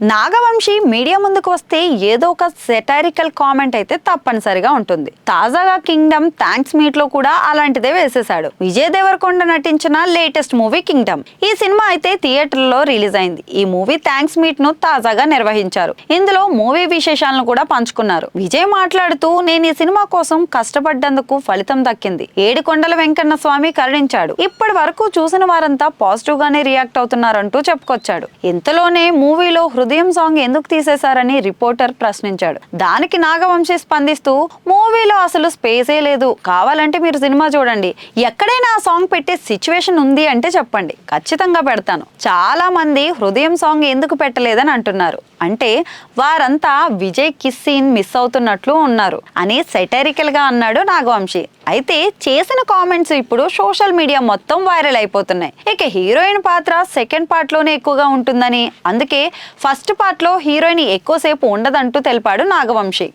Nagavamsi media ముందుకు వస్తే ఏదో ఒక సెటారికల్ కామెంట్ అయితే తప్పనిసరిగా ఉంటుంది. తాజాగా కింగ్డమ్ థ్యాంక్స్ మీట్లో కూడా అలాంటిదే వేసేశాడు. విజయ్ దేవరకొండ నటించిన లేటెస్ట్ మూవీ కింగ్డమ్. ఈ సినిమా అయితే థియేటర్లో రిలీజ్ అయింది. ఈ మూవీ థ్యాంక్స్ మీట్ను తాజాగా నిర్వహించారు. ఇందులో మూవీ విశేషాలను కూడా పంచుకున్నారు. విజయ్ మాట్లాడుతూ నేను ఈ సినిమా కోసం కష్టపడ్డందుకు ఫలితం దక్కింది. ఏడుకొండల వెంకన్న స్వామి కరుణించాడు. ఇప్పటి వరకు చూసిన వారంతా పాజిటివ్ గానే రియాక్ట్ అవుతున్నారంటూ చెప్పుకొచ్చాడు. ఇంతలోనే మూవీలో హృదయం సాంగ్ ఎందుకు తీసేశారని రిపోర్టర్ ప్రశ్నించాడు. దానికి నాగవంశీ స్పందిస్తూ మూవీలో అసలు స్పేసే లేదు. కావాలంటే మీరు సినిమా చూడండి. ఎక్కడైనా ఆ సాంగ్ పెట్టే సిచ్యువేషన్ ఉంది అంటే చెప్పండి. ఖచ్చితంగా పెడతాను. చాలా మంది హృదయం సాంగ్ ఎందుకు పెట్టలేదని అంటున్నారు. అంటే వారంతా విజయ్ కిస్ సీన్ మిస్ అవుతున్నట్లు ఉన్నారు అని సెటరికల్గా అన్నాడు నాగవంశీ. అయితే చేసిన కామెంట్స్ ఇప్పుడు సోషల్ మీడియా మొత్తం వైరల్ అయిపోతున్నాయి. ఇక హీరోయిన్ పాత్ర సెకండ్ పార్ట్లోనే ఎక్కువగా ఉంటుందని. అందుకే ఫస్ట్ ఫస్ట్లో హీరోయిన్ ఎక్కువసేపు ఉండదంటూ తెలిపాడు నాగవంశీ.